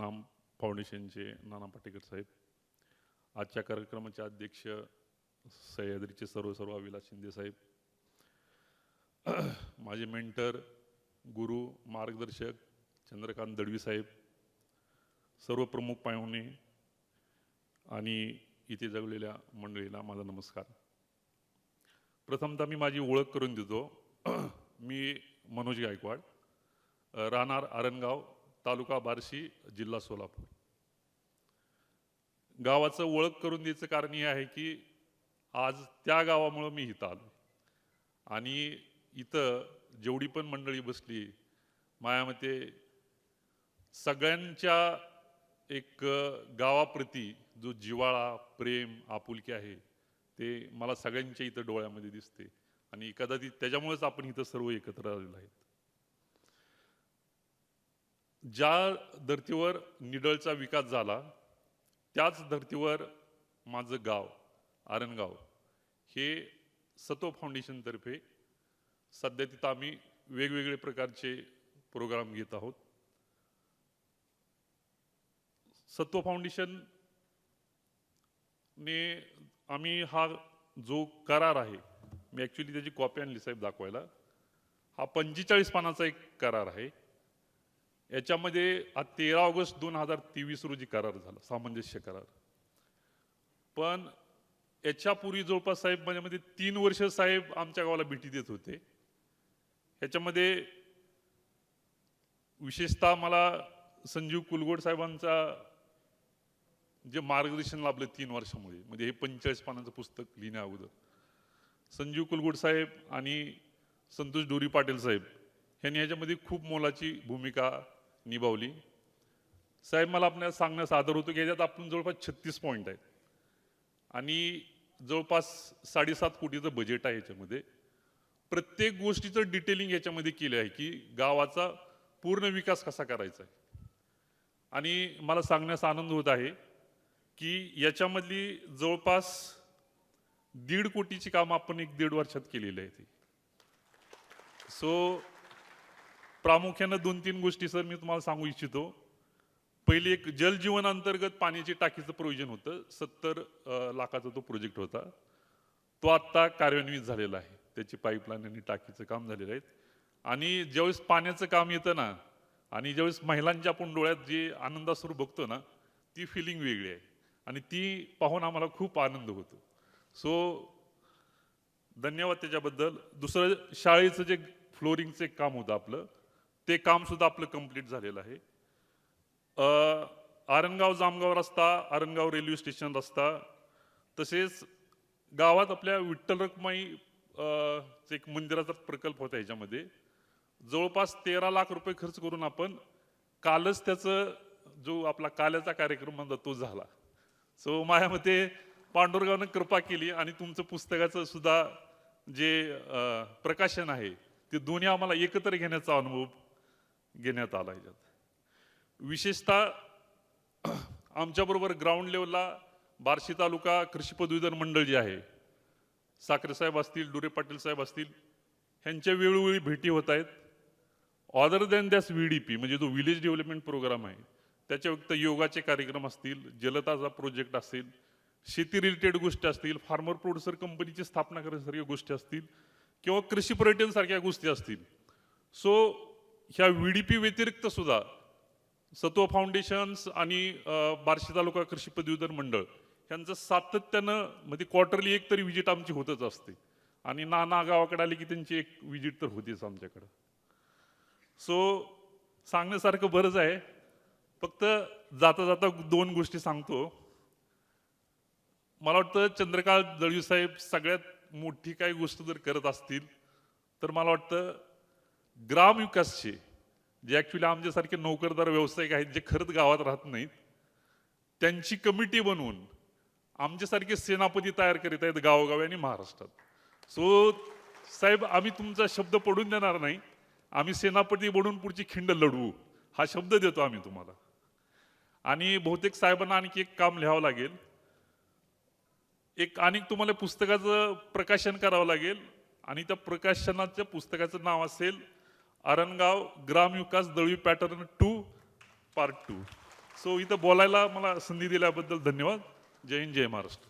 नाम फाउंडेशनचे नाना पाटेकर साहेब आजच्या कार्यक्रमाचे अध्यक्ष सह्याद्रीचे सर्व सर्व अविलास शिंदे साहेब माझे मेंटर गुरु मार्गदर्शक चंद्रकांत दळवी साहेब सर्व प्रमुख पाहुणे आणि इथे जगलेल्या मंडळीला माझा नमस्कार प्रथमतः मी माझी ओळख करून देतो मी मनोज गायकवाड राहणार आरणगाव तालुका बार्शी जिल्हा सोलापूर. गावाचं ओळख करून द्यायचं कारण हे आहे की आज त्या गावामुळं मी इथं आलो आणि इथं जेवढी पण मंडळी बसली माझ्या मते सगळ्यांच्या एक गावाप्रती जो जिव्हाळा प्रेम आपुलकी आहे ते मला सगळ्यांच्या इथं डोळ्यामध्ये दिसते. आणि कदाचित त्याच्यामुळेच आपण इथं सर्व एकत्र आलेलो आहेत. ज्या धर्तीवर निडळचा विकास झाला त्याच धर्तीवर माझं गाव आरणगाव हे सत्व फाउंडेशनतर्फे सध्या तिथं आम्ही वेगवेगळे प्रकारचे प्रोग्राम घेत आहोत. सत्व फाउंडेशन ने आम्ही हा जो करार आहे मी ॲक्च्युली त्याची कॉपी आणली साहेब दाखवायला. हा पंचेचाळीस पानाचा एक करार आहे. याच्यामध्ये हा तेरा ऑगस्ट दोन हजार तेवीस रोजी करार झाला सामंजस्य करार. पण याच्यापूर्वी जवळपास साहेब माझ्यामध्ये तीन वर्ष साहेब आमच्या गावाला भेटी देत होते. ह्याच्यामध्ये विशेषतः मला संजीव कुलगोड साहेबांचा जे मार्गदर्शन लाभलं तीन वर्षामध्ये म्हणजे हे पंचेचाळीस पानांचं पुस्तक लिहिण्या अगोदर. संजीव कुलगोड साहेब आणि संतोष डोरी पाटील साहेब यांनी ह्याच्यामध्ये खूप मोलाची भूमिका निभावली साहेब मला आपल्याला सांगण्यास आदर होतो की याच्यात आपण जवळपास छत्तीस पॉईंट आहेत. आणि जवळपास साडेसात कोटीचं बजेट आहे याच्यामध्ये. प्रत्येक गोष्टीचं डिटेलिंग याच्यामध्ये केलं आहे की गावाचा पूर्ण विकास कसा करायचा आहे. आणि मला सांगण्यास आनंद होत आहे की याच्यामधली जवळपास दीड कोटीची कामं आपण एक दीड वर्षात केलेली आहे ती. सो प्रामुख्यानं दोन तीन गोष्टी सर मी तुम्हाला सांगू इच्छितो. पहिली एक जलजीवन अंतर्गत पाण्याची टाकीचं प्रोविजन होतं. सत्तर लाखाचा तो प्रोजेक्ट होता. तो आत्ता कार्यान्वित झालेला आहे. त्याची पाईपलाईन आणि टाकीचं काम झालेलं आहे. आणि ज्यावेळेस पाण्याचं काम येतं ना आणि ज्यावेळेस महिलांच्या आपण डोळ्यात जे आनंदास्वरूप बघतो ना ती फिलिंग वेगळी आहे. आणि ती पाहून आम्हाला खूप आनंद होतो. सो धन्यवाद त्याच्याबद्दल. दुसरं शाळेचं जे फ्लोरिंगचं एक काम होतं आपलं ते काम सुद्धा आपलं कंप्लीट झालेलं आहे. आरणगाव जामगाव रस्ता आरणगाव रेल्वे स्टेशन रस्ता तसेच गावात आपल्या विठ्ठल रखमाई एक मंदिराचा प्रकल्प होता ह्याच्यामध्ये जवळपास तेरा लाख रुपये खर्च करून आपण कालच त्याचं जो आपला काल्याचा कार्यक्रम म्हणतात तो झाला. सो माझ्या मते पांडुरगावनं कृपा केली आणि तुमचं पुस्तकाचं सुद्धा जे प्रकाशन आहे ते दोन्ही आम्हाला एकत्र घेण्याचा अनुभव घेण्यात आला आहे. विशेषतः आमच्याबरोबर ग्राउंड लेवलला बार्शी तालुका कृषी पदवीधर मंडळ जे आहे साखरे साहेब असतील डुरे पाटील साहेब असतील ह्यांच्या वेळोवेळी भेटी होत आहेत. Other than this V D P म्हणजे जो विलेज डेव्हलपमेंट प्रोग्राम आहे त्याच्या व्यक्त योगाचे कार्यक्रम असतील जलताचा प्रोजेक्ट असतील शेती रिलेटेड गोष्टी असतील फार्मर प्रोड्युसर कंपनीची स्थापना करण्यासारख्या गोष्टी असतील किंवा कृषी पर्यटन सारख्या गोष्टी असतील. सो ह्या व्ही डी पी व्यतिरिक्त सुद्धा सत्व फाउंडेशन्स आणि बार्शी तालुका कृषी पदवीधर मंडळ यांचं सातत्यानं म्हणजे क्वार्टरली एक तरी व्हिजिट आमची होतच असते. आणि ना ना गावाकडे आली की त्यांची एक व्हिजिट तर होतीच आमच्याकडं. सो सांगण्यासारखं बरंच आहे. फक्त जाता जाता दोन गोष्टी सांगतो. मला वाटतं चंद्रकांत दळवी साहेब सगळ्यात मोठी काही गोष्ट जर करत असतील तर मला वाटतं ग्रामविकासचे जे ॲक्च्युली आमच्यासारखे नोकरदार व्यावसायिक आहेत जे खरंच गावात राहत नाहीत त्यांची कमिटी बनवून आमच्यासारखे सेनापती तयार करीत आहेत गावोगावी आणि महाराष्ट्रात. सो साहेब आम्ही तुमचा शब्द पडून देणार नाही. आम्ही सेनापती बनून पुढची खिंड लढवू हा शब्द देतो आम्ही तुम्हाला. आणि बहुतेक साहेबांना आणखी एक काम लिहावं लागेल. एक अनेक तुम्हाला पुस्तकाचं प्रकाशन करावं लागेल आणि त्या प्रकाशनाच्या पुस्तकाचं नाव असेल अरणगाव ग्रामविकास Dalvi pattern two part two. So इथं बोलायला मला संधी दिल्याबद्दल धन्यवाद. जय हिंद जय महाराष्ट्र.